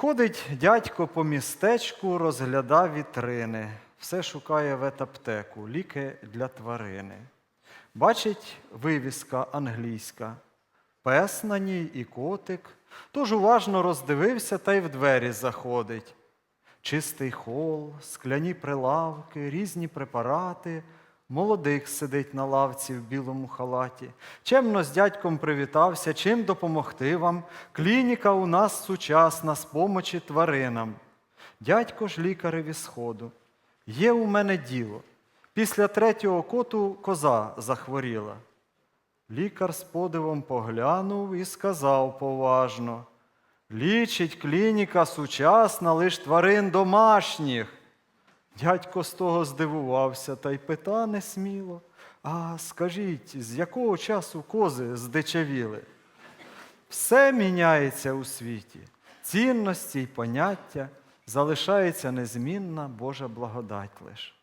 Ходить дядько по містечку, розглядав вітрини, все шукає ветаптеку, ліки для тварини. Бачить вивіска англійська, пес на ній і котик, тож уважно роздивився та й в двері заходить. Чистий хол, скляні прилавки, різні препарати. Молодик сидить на лавці в білому халаті. Чемно з дядьком привітався, чим допомогти вам. Клініка у нас сучасна з помочі тваринам. Дядько ж лікареві сходу. Є у мене діло. Після третього коту коза захворіла. Лікар з подивом поглянув і сказав поважно: Лічить клініка сучасна лиш тварин домашніх. Дядько з того здивувався та й пита несміло. А скажіть, з якого часу кози здичавіли? Все міняється у світі, цінності й поняття, залишається незмінна Божа благодать лиш.